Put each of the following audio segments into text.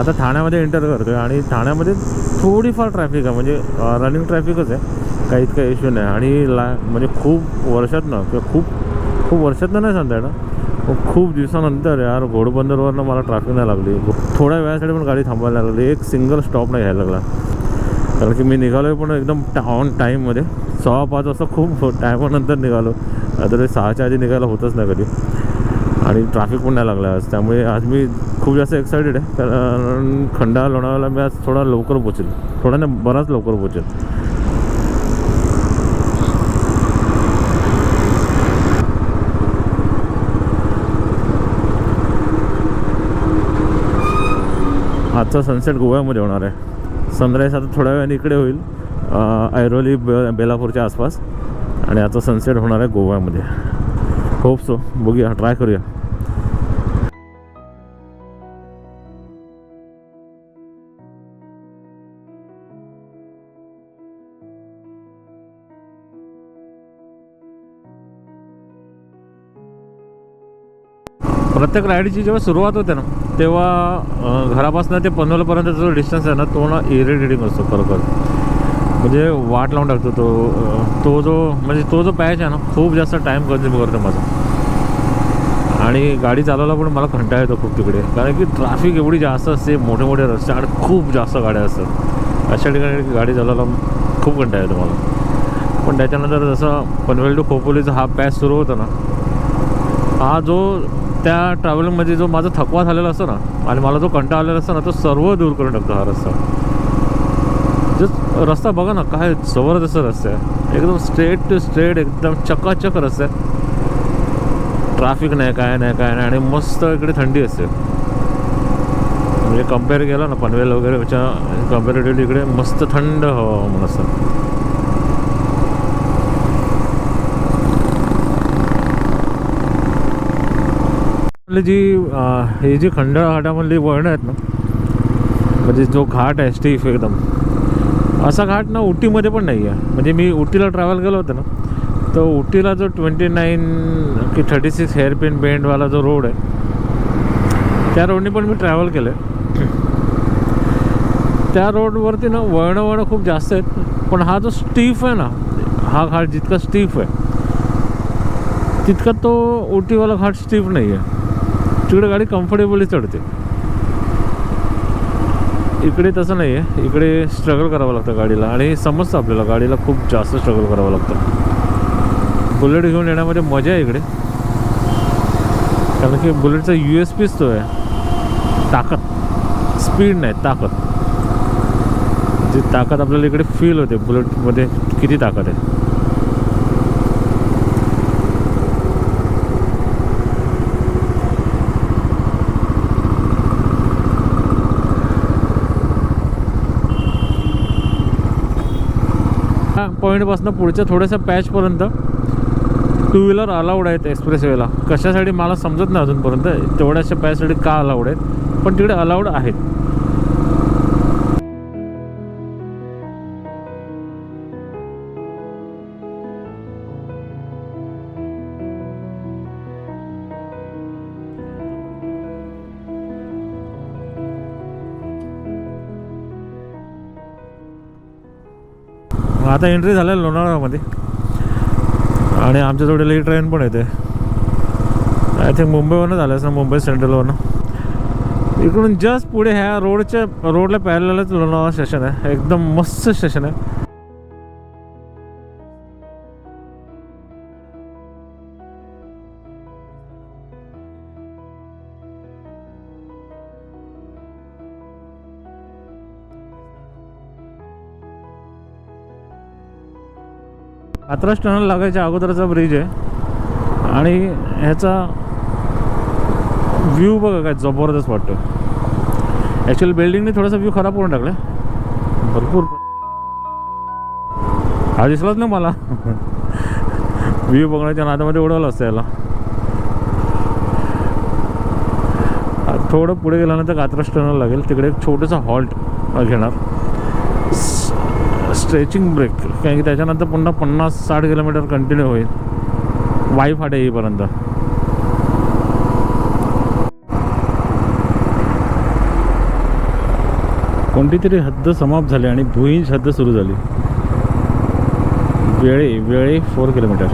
आता ठाण्यामध्ये एंटर करतो आहे आणि ठाण्यामध्ये थोडीफार ट्रॅफिक आहे. म्हणजे रनिंग ट्रॅफिकच आहे. काही इतका इश्यू नाही. आणि ला म्हणजे खूप वर्षातनं किंवा खूप खूप वर्षातनं नाही सांगता येणार. खूप दिवसानंतर यार घोडबंदरवरनं मला ट्रॅफिक नाही लागली. थोड्या वेळासाठी पण गाडी थांबायला लागली. एक सिंगल स्टॉप नाही घ्यायला लागला. कारण की मी निघालो आहे पण एकदम ऑन टाईममध्ये सहा पाच वाजता खूप टायमानंतर निघालो. तर सहाच्या आधी निघायला होतच नाही कधी. आणि ट्रॅफिक पण नाही लागला आज. त्यामुळे आज मी खूप जास्त एक्सायटेड आहे. कारण खंडा लोणावळ्याला मी आज थोडा लवकर पोचेल थोडा नाही बराच लवकर पोचेल आजचा सनसेट गोव्यामध्ये होणार आहे. सनराईज आता थोड्या वेळाने इकडे होईल. ऐरोली बे बेलापूरच्या आसपास. आणि आजचा सनसेट होणार आहे गोव्यामध्ये. होप सो बघूया ट्राय करूया प्रत्येक राईडची जेव्हा सुरुवात होते ना तेव्हा घरापासून ते पनवेलपर्यंत जो डिस्टन्स आहे ना तो ना इरिटेटिंग असतो खरोखर. म्हणजे वाट लावून टाकतो तो तो जो म्हणजे तो जो पॅच आहे ना खूप जास्त टाईम कन्झ्युम करतो माझा. आणि गाडी चालवला पण मला कंटाळा येतो खूप तिकडे. कारण की ट्रॅफिक एवढी जास्त असते मोठे मोठे रस्ते आणि खूप जास्त गाड्या असतात. अशा ठिकाणी गाडी चालवायला खूप कंटाळा येतो मला. पण त्याच्यानंतर जसं पनवेल टू खोपोलीचा हा पॅच सुरू होता ना हा जो त्या ट्रॅव्हलिंगमध्ये जो माझा थकवा झालेला असतो ना आणि मला जो कंटाळा आलेला असतो ना तो सर्व दूर करून टाकतो हा रस्ता. रस्ता बघा ना काय जबरदस्त रस्ता आहे. एकदम स्ट्रेट टू स्ट्रेट एकदम चकाचक रस्ता आहे. ट्रॅफिक नाही काय नाही काय नाही आणि मस्त इकडे थंडी असते. म्हणजे कंपेअर केलं ना पनवेल वगैरेच्या कम्पॅरेटिव्हली इकडे मस्त थंड हवामान असतं. जी हे जी खंडाळा घाटामधली वळणं आहेत ना म्हणजे जो घाट आहे स्टीफ एकदम. असा घाट ना उटीमध्ये पण नाही आहे म्हणजे मी उटीला ट्रॅव्हल केलं होतं ना तर उटीला जो ट्वेंटी नाईन की थर्टी सिक्स हेअरपिन बेंडवाला जो रोड आहे त्या रोडने पण मी ट्रॅव्हल केलं आहे त्या रोडवरती ना वळणं वळणं खूप जास्त आहेत पण हा जो स्टीफ आहे ना हा घाट जितका स्टीफ आहे तितका तो उटीवाला घाट स्टीफ नाही आहे तिकडे गाडी कम्फर्टेबली चढते. इकडे तसं नाही आहे. इकडे स्ट्रगल करावं लागतं गाडीला आणि समजतं आपल्याला गाडीला खूप जास्त स्ट्रगल करावं लागतं. बुलेट घेऊन येण्यामध्ये मजा आहे इकडे. कारण की बुलेटचा यू एस पीच तो आहे. ताकद. स्पीड नाही ताकद. जी ताकद आपल्याला इकडे फील होते बुलेटमध्ये किती ताकद आहे. ह्या पॉईंटपासून पुढच्या थोड्याशा पॅचपर्यंत टू व्हीलर अलाउड आहेत एक्सप्रेसवेला कशासाठी? मला समजत नाही अजूनपर्यंत. तेवढ्याशा पॅचसाठी का अलाउड आहेत? पण तिकडे अलाउड आहेत. आता एंट्री झाल्या लोणावळ्यामध्ये. आणि आमच्या जोडीला ही ट्रेन पण येते. आय थिंक मुंबईवरनं झालं असं मुंबई सेंट्रलवरनं इकडून जस्ट पुढे ह्या रोडच्या रोडला पॅरलच लोणावळा स्टेशन आहे. एकदम मस्त स्टेशन आहे. कात्रज टनल लागायच्या अगोदरचा ब्रिज आहे. आणि ह्याचा व्ह्यू बघा काय जबरदस्त वाटतो ॲक्च्युअली बिल्डिंगने थोडासा व्ह्यू खराब करून टाकला भरपूर. हा दिसलाच नाही मला. व्ह्यू बघण्याच्या नादामध्ये उडवलं असतं याला. थोडं पुढे गेल्यानंतर कात्रस टनल लागेल. तिकडे एक छोटंसं हॉल्ट घेणार. स्ट्रेचिंग ब्रेक कारण की त्याच्यानंतर पुन्हा पन्नास साठ किलोमीटर कंटिन्यू होईल. वाई फाटे येईपर्यंत. कोणती तरी हद्द समाप्त झाली आणि भुईंज हद्द सुरू झाली. वेळे वेळे four kilometre.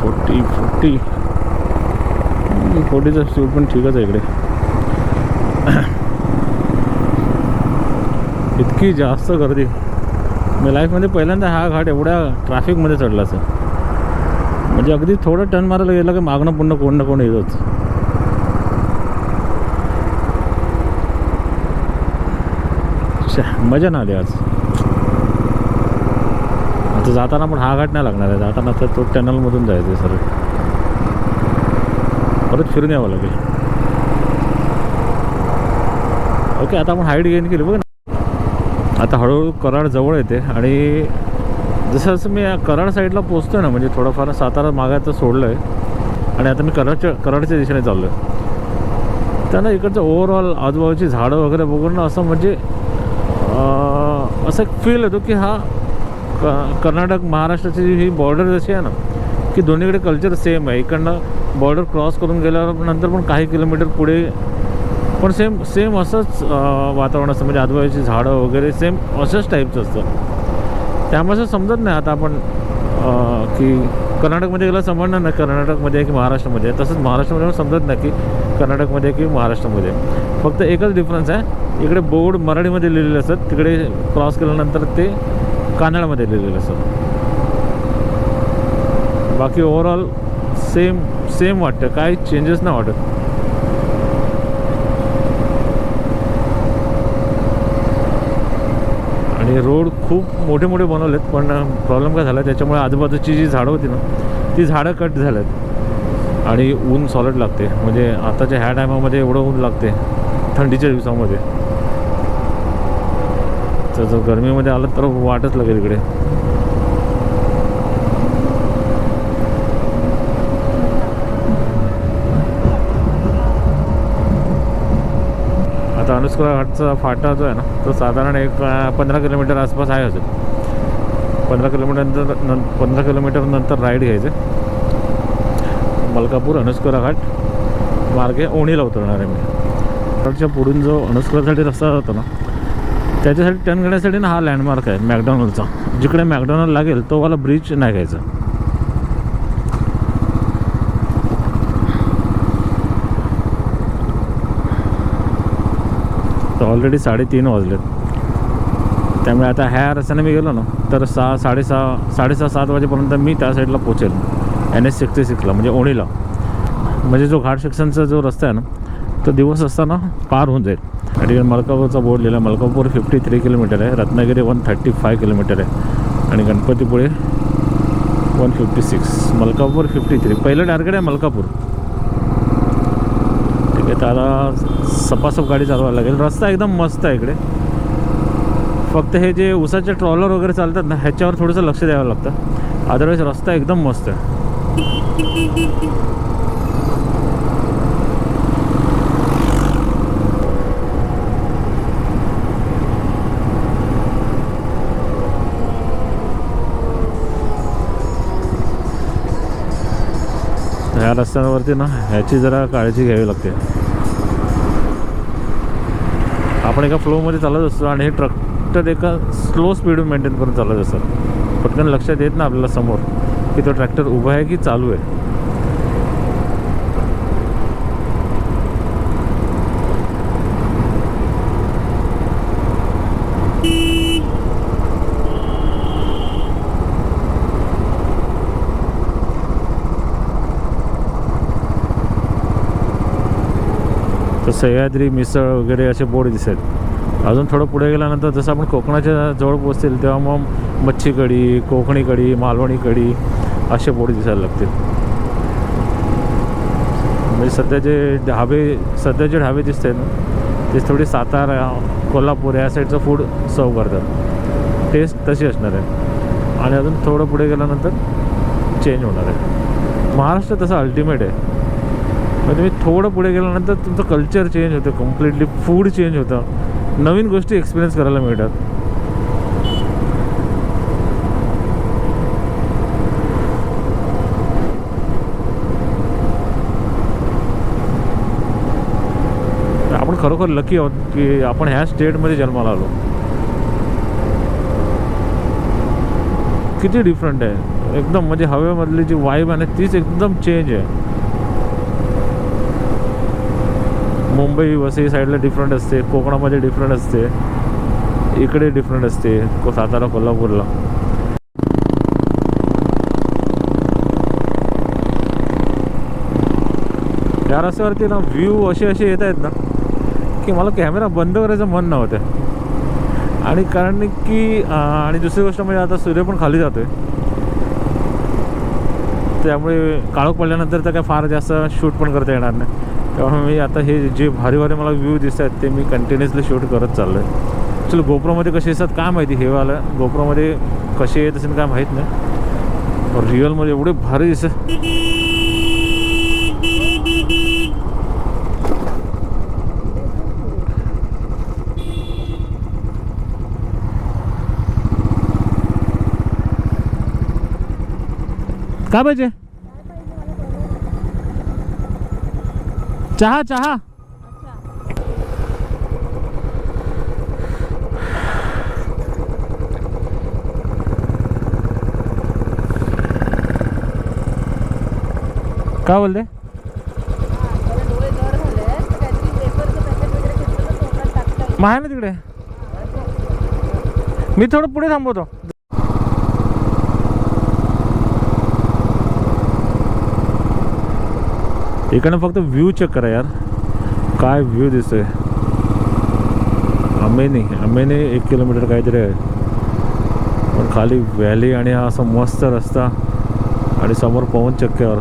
Forty forty forty. फोर्टीचा speed पण ठीकच आहे इकडे. इतकी जास्त गर्दी. मी लाईफमध्ये पहिल्यांदा हा घाट एवढ्या ट्रॅफिकमध्ये चढला असं म्हणजे अगदी थोडं टर्न मारायला गेलं की मागणं पुन्हा कोण ना कोण येतोच. मजा ना आली आज. आता जाताना पण हा घाट नाही लागणार आहे. जाताना तर तो टनलमधून जायचं सर परत फिरून यावं लागेल. ओके आता आपण हाईट गेन केली. बघ ना. आता हळूहळू कराड जवळ येते आणि जसं जसं मी कराड साईडला पोचतो ना म्हणजे थोडंफार सातारा मागायचं सोडलं आहे आणि आता मी कराडच्या कराडच्या दिशेने चाललो आहे त्यांना इकडचं ओव्हरऑल आजूबाजूची झाडं वगैरे बघून ना असं म्हणजे असं एक फील येतो की हा क कर्नाटक महाराष्ट्राची ही बॉर्डर जशी आहे ना की दोन्हीकडे कल्चर सेम आहे. इकडनं बॉर्डर क्रॉस करून गेल्यावर नंतर पण काही किलोमीटर पुढे पण सेम सेम असंच वातावरण असतं. म्हणजे आजूबाजूची झाडं वगैरे सेम असंच टाईपचं असतं. त्यामुळे असं समजत नाही आता आपण की कर्नाटकमध्ये गेला समजणार नाही. कर्नाटकमध्ये आहे की महाराष्ट्रामध्ये. आहे तसंच महाराष्ट्रामध्ये पण समजत नाही की कर्नाटकमध्ये आहे की महाराष्ट्रामध्ये. आहे. फक्त एकच डिफरन्स आहे. इकडे बोर्ड मराठीमध्ये लिहिलेले असतात तिकडे क्रॉस केल्यानंतर ते कानडमध्ये लिहिलेलं असतात बाकी ओव्हरऑल सेम सेम वाटतं. काही चेंजेस नाही वाटत. आणि रोड खूप मोठे मोठे बनवलेत पण प्रॉब्लेम काय झाला? त्याच्यामुळे आजूबाजूची जी झाडं होती ना ती झाडं कट झाल्यात. आणि ऊन सॉलिड लागते. म्हणजे आताच्या ह्या टायमामध्ये एवढं ऊन लागते. थंडीच्या दिवसामध्ये. तर जर गरमीमध्ये आलं तर वाटच लागेल इकडे. आता अनुस्कुरा घाटचा फाटा जो आहे ना तो साधारण एक पंधरा किलोमीटर आसपास आहे अजून. पंधरा किलोमीटर नंतर नं पंधरा किलोमीटर नंतर राईड घ्यायचं. मलकापूर अनुस्कुरा घाट मार्गे ओणीला उतरणार आहे मी. पुढून जो अनुस्कुरासाठी रस्ता जातो ना त्याच्यासाठी टर्न घेण्यासाठी ना हा लँडमार्क आहे मॅकडॉनल्डचा जिकडे मॅकडॉनल्ड लागेल तो वाला ब्रिज नाही घ्यायचा. तर ऑलरेडी साडेतीन वाजलेत. त्यामुळे आता ह्या रस्त्याने मी गेलो ना तर सहा साडेसहा साडेसहा सात वाजेपर्यंत मी त्या साईडला पोचेल एन एस सिक्स्टी सिक्सला म्हणजे ओणीला. म्हणजे जो घाट सेक्शनचा जो रस्ता आहे ना तो दिवस असताना पार होऊन जाईल. आणि मलकापूरचा बोर्ड लिहिला मलकापूर फिफ्टी थ्री किलोमीटर आहे Ratnagiri one thirty five kilometre आहे आणि Ganpatipule one fifty six Malkapur fifty three पहिलं टार्गेट आहे मलकापूर. ठीक आहे तर आता सपासप गाडी चालवायला लागेल. रस्ता एकदम मस्त आहे इकडे. फक्त हे जे उसाचे ट्रॉलर वगैरे चालतात ना ह्याच्यावर थोडंसं लक्ष द्यावं लागतं. अदरवाईज रस्ता एकदम मस्त आहे. ह्या रस्त्यांवरती ना ह्याची जरा काळजी घ्यावी लागते. आपण एका फ्लोमध्ये चालत असतो आणि हे ट्रक तर एका स्लो स्पीड मेंटेन करून चालत असतात. पटकन लक्षात येत ना आपल्याला समोर की तो ट्रॅक्टर उभा आहे की चालू आहे. तर सह्याद्री मिसळ वगैरे असे बोर्ड दिसत अजून थोडं पुढे गेल्यानंतर जसं आपण कोकणाच्या जवळ पोचतील तेव्हा मग मच्छी कढी कोकणी कढी मालवणी कढी असे बोर्ड दिसायला लागतील. म्हणजे सध्या जे ढाबे सध्या जे ढाबे दिसत आहेत ना ते थोडी सातारा कोल्हापूर या साईडचं फूड सर्व करतात. टेस्ट तशी असणार आहे. आणि अजून थोडं पुढे गेल्यानंतर चेंज होणार आहे. महाराष्ट्र तसं अल्टिमेट आहे. मग तुम्ही थोडं पुढे गेल्यानंतर तुमचं कल्चर चेंज होतं कम्प्लिटली फूड चेंज होतं. नवीन गोष्टी एक्सपिरियन्स करायला मिळतात. आपण खरोखर लकी आहोत की आपण ह्या स्टेटमध्ये जन्माला आलो. किती डिफरंट आहे. एकदम म्हणजे हवेमधली जी वाईब आहे तीच एकदम चेंज आहे. मुंबई वसई साईडला डिफरंट असते कोकणामध्ये डिफरंट असते इकडे डिफरंट असते को सातारा कोल्हापूरला. या रस्त्यावरती ना व्ह्यू असे असे येत आहेत ना की मला कॅमेरा बंद करायचं मन नव्हतं. आणि कारण की आणि दुसरी गोष्ट म्हणजे आता सूर्य पण खाली जातोय. त्यामुळे काळोख पडल्यानंतर तर काय फार जास्त शूट पण करता येणार नाही. त्यामुळे मी आता हे जे भारी भारी मला व्ह्यू दिसत आहेत ते मी कंटिन्युअसली शूट करत चाललो आहे ॲक्च्युली गोप्रोमध्ये कसे दिसतात काय माहिती हे वाला. गोप्रोमध्ये कसे येत असेल काय माहीत नाही. रिअलमध्ये एवढे भारी दिसत. का पाहिजे चहा चहा का बोलते डोळे जड झाले काहीतरी पेपरचं पॅकेट वगैरे घेतलं तर चहा चहा. का बोलले? आहे ना तिकडे? मी थोडं पुढे थांबवतो. इकडनं फक्त व्ह्यू चेक करा यार. काय व्ह्यू दिसतोय. अमेनी अमेनी एक किलोमीटर काहीतरी आहे. पण खाली व्हॅली आणि हा असा मस्त रस्ता आणि समोर पवन चक्क्यावर.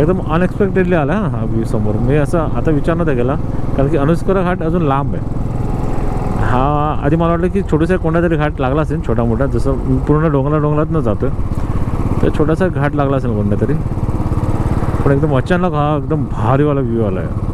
एकदम अनएक्सपेक्टेडली आला हा व्ह्यू समोर. मी असं आता विचार नव्हता केला कारण की अनुष्कर घाट अजून लांब आहे. हा आधी मला वाटलं की छोटंसं कोणता तरी घाट लागला असेल छोटा मोठा जसं पूर्ण डोंगरा डोंगरात न जातो तर छोटासा घाट लागला असेल कोणता तरी पण एकदम अचानक हा एकदम भारीवाला व्ह्यू आला आहे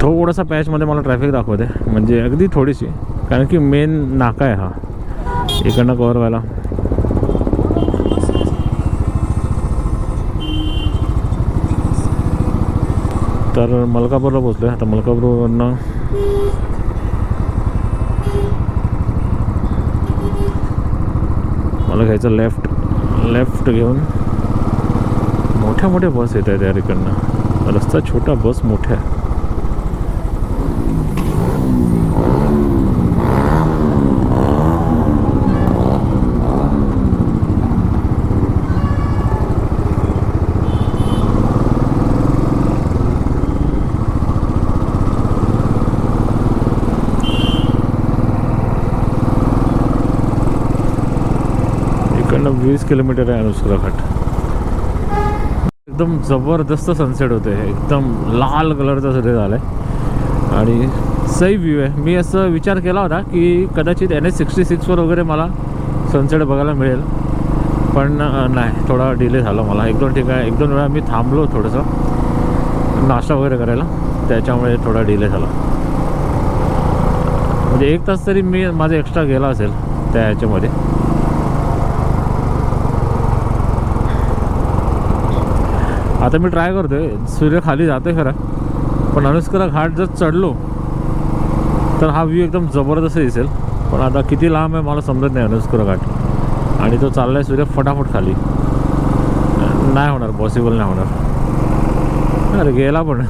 थोडासा पॅचमध्ये मला ट्रॅफिक दाखवते. म्हणजे अगदी थोडीशी. कारण की मेन नाका आहे हा. इकडनं कवर व्हायला. तर मलकापूरला पोचलो आहे आता मलकापूरवरनं मला घ्यायचं लेफ्ट लेफ्ट घेऊन मोठ्या मोठ्या बस येत आहेत यार इकडनं. रस्ता छोटा बस मोठ्या आहे इकडनं वीस किलोमीटर आहे अनुस्करा घाट. एकदम जबरदस्त सनसेट होते एकदम लाल कलरचा सूर्य झाला आहे आणि सही व्ह्यू आहे. मी असं विचार केला होता की कदाचित एन एस सिक्स्टी सिक्सवर वगैरे मला सनसेट बघायला मिळेल. पण नाही. थोडा डिले झाला मला. एक दोन ठिकाण एक दोन वेळा मी थांबलो थोडंसं. नाश्ता वगैरे करायला. त्याच्यामुळे थोडा डिले झाला. म्हणजे एक तास तरी मी माझा एक्स्ट्रा गेला असेल त्या ह्याच्यामध्ये आता मी ट्राय करतोय. सूर्य खाली जातोय खरं. पण अनुष्करा घाट जर चढलो तर हा व्ह्यू एकदम जबरदस्त दिसेल. पण आता किती लांब आहे मला समजत नाही अनुष्करा घाट. आणि तो चाललाय सूर्य फटाफट खाली. नाही होणार पॉसिबल नाही होणार. अरे गेला पण.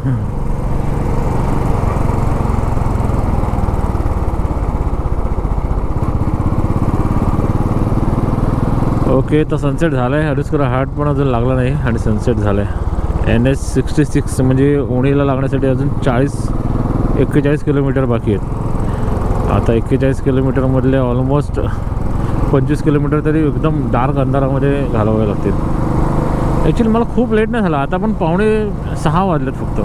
ओके तर सनसेट झाला आहे हरिस्करा हार्ट पण अजून लागला नाही आणि सनसेट झाला आहे एन एच सिक्स्टी सिक्स म्हणजे उणीला लागण्यासाठी अजून चाळीस एक्केचाळीस किलोमीटर बाकी आहेत. आता एक्केचाळीस किलोमीटरमधले ऑलमोस्ट पंचवीस किलोमीटर तरी एकदम डार्क अंधारामध्ये घालवावे लागतील. ॲक्च्युली मला खूप लेट नाही झाला. आता पण पावणे सहा वाजलेत फक्त.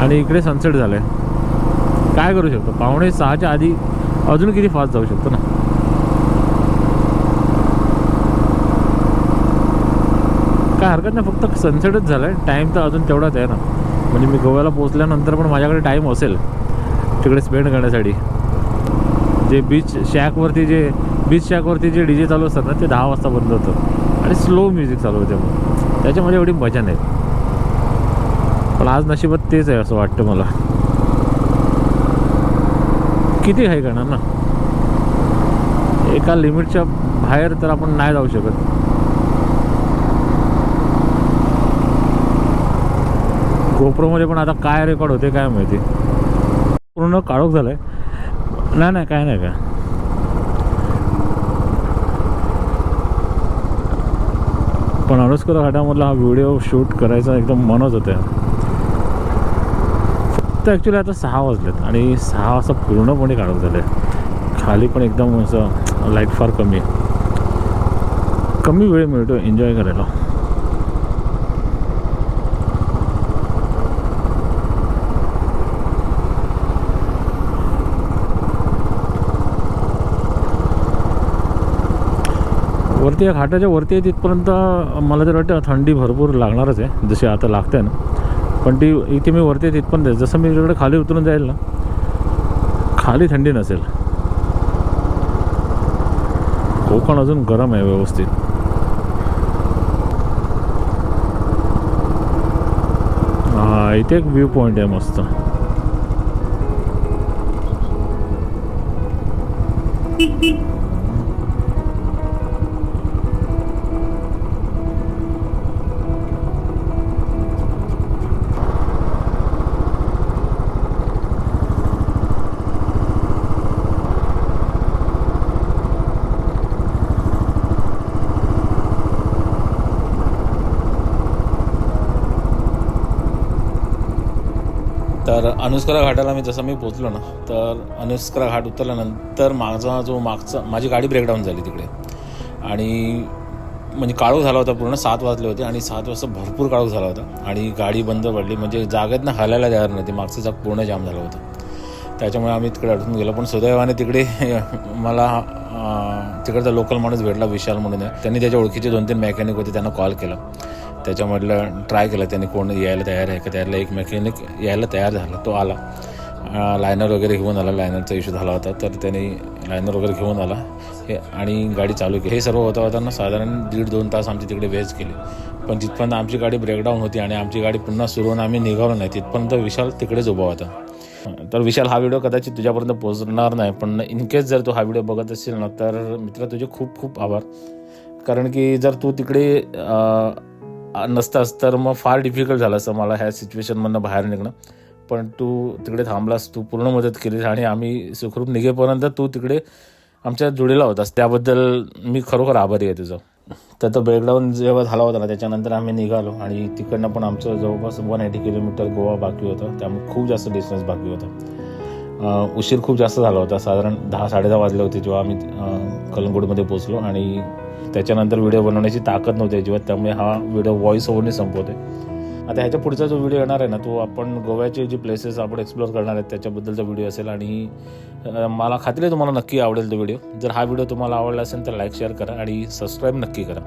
आणि इकडे सनसेट झालं आहे काय करू शकतो? पावणे सहाच्या आधी अजून किती फास्ट जाऊ शकतो ना? काय हरकत नाही फक्त सनसेटच झालं आहे टाईम तर अजून तेवढाच आहे ना. म्हणजे मी गोव्याला पोचल्यानंतर पण माझ्याकडे टाईम असेल तिकडे स्पेंड करण्यासाठी. जे बीच शॅकवरती जे बीच शॅकवरती जे डी जे चालू असतात ना ते दहा वाजता बंद होतं. आणि स्लो म्युझिक चालू होते मग त्याच्यामध्ये एवढी मजा नाही. पण आज नशिबात तेच आहे असं वाटतं मला. किती घाई करणार ना? एका लिमिटच्या बाहेर तर आपण नाही जाऊ शकत. गोप्रोमध्ये पण आता काय रेकॉर्ड होते काय माहिती. पूर्ण काळोख झालंय. नाही नाही काय नाही काय. पण अनुस्कर घाटामधला हा व्हिडिओ शूट करायचा एकदम मनच होतं. फक्त ॲक्च्युली आता सहा वाजलेत आणि सहा वाजता पूर्णपणे काळोख झालं आहे खाली पण एकदम असं लाइट फार कमी. कमी वेळ मिळतो एन्जॉय करायला. वरती या घाटाच्या वरती आहे तिथपर्यंत मला तर वाटतं थंडी भरपूर लागणारच आहे जशी आता लागते ना. पण ती इथे मी वरती आहे तिथपर्यंत आहे. जसं मी तिकडे खाली उतरून जाईल ना खाली थंडी नसेल. कोकण अजून गरम आहे व्यवस्थित. हा इथे एक व्ह्यू पॉईंट आहे मस्त. तर अनुस्करा घाटाला मी जसं मी पोचलो ना तर अनुस्करा घाट उतरल्यानंतर माझा जो मागचा माझी गाडी ब्रेकडाऊन झाली तिकडे. आणि म्हणजे काळोख झाला होता पूर्ण सात वाजले होते आणि सात वाजता भरपूर काळोख झाला होता. आणि गाडी बंद पडली म्हणजे जागेत ना हलायला तयार नव्हती मागचं जाग पूर्ण जाम झाला होता. त्याच्यामुळे आम्ही तिकडे अडकून गेलो पण सुदैवाने तिकडे मला तिकडचा लोकल माणूस भेटला विशाल म्हणून. आहे त्यांनी त्याच्या ओळखीचे दोन तीन मेकॅनिक होते त्यांना कॉल केला. त्याच्यामधलं ट्राय केलं त्यांनी कोण यायला तयार आहे का? त्याला एक मेकॅनिक यायला तयार झाला तो आला. लायनर वगैरे घेऊन आला लायनरचा इश्यू झाला होता तर त्यांनी लायनर वगैरे घेऊन आला. हे आणि गाडी चालू केली. हे सर्व होता होताना साधारण दीड दोन तास आमची तिकडे वेस्ट केली. पण तिथपर्यंत आमची गाडी ब्रेकडाऊन होती आणि आमची गाडी पुन्हा सुरू होऊन आम्ही निघालो नाही तिथपर्यंत विशाल तिकडेच उभा होता. तर विशाल हा व्हिडिओ कदाचित तुझ्यापर्यंत पोहोचणार नाही पण इन केस जर तू हा व्हिडिओ बघत असेल ना तर मित्र तुझे खूप खूप आभार. कारण की जर तू तिकडे नसतास तर मग फार डिफिकल्ट झालं असं मला ह्या सिच्युएशनमधनं बाहेर निघणं. पण तू तिकडे थांबलास तू पूर्ण मदत केलीस आणि आम्ही सुखरूप निघेपर्यंत तू तिकडे आमच्या जुडीला होतास. त्याबद्दल मी खरोखर आभारी आहे तुझं. तर तो ब्रेकडाऊन जेव्हा झाला होता ना त्याच्यानंतर आम्ही निघालो आणि तिकडनं पण आमचं जवळपास वन एटी किलोमीटर गोवा बाकी होतं. त्यामुळे खूप जास्त डिस्टन्स बाकी होता. उशीर खूप जास्त झाला होता. साधारण दहा साडेदहा वाजले होते जेव्हा आम्ही कलंगूटमध्ये पोचलो आणि त्याच्यानंतर व्हिडिओ बनवण्याची ताकद नव्हती अजिबात त्यामुळे हा व्हिडिओ व्हॉइस ओव्हरने संपवते आता ह्याच्या पुढचा जो व्हिडिओ येणार आहे ना तो आपण गोव्याचे जे प्लेसेस आपण एक्सप्लोअर करणार आहेत त्याच्याबद्दलचा व्हिडिओ असेल आणि मला खात्री आहे तुम्हाला नक्की आवडेल तो व्हिडिओ. जर हा व्हिडिओ तुम्हाला आवडला असेल तर लाईक शेअर करा आणि सबस्क्राईब नक्की करा.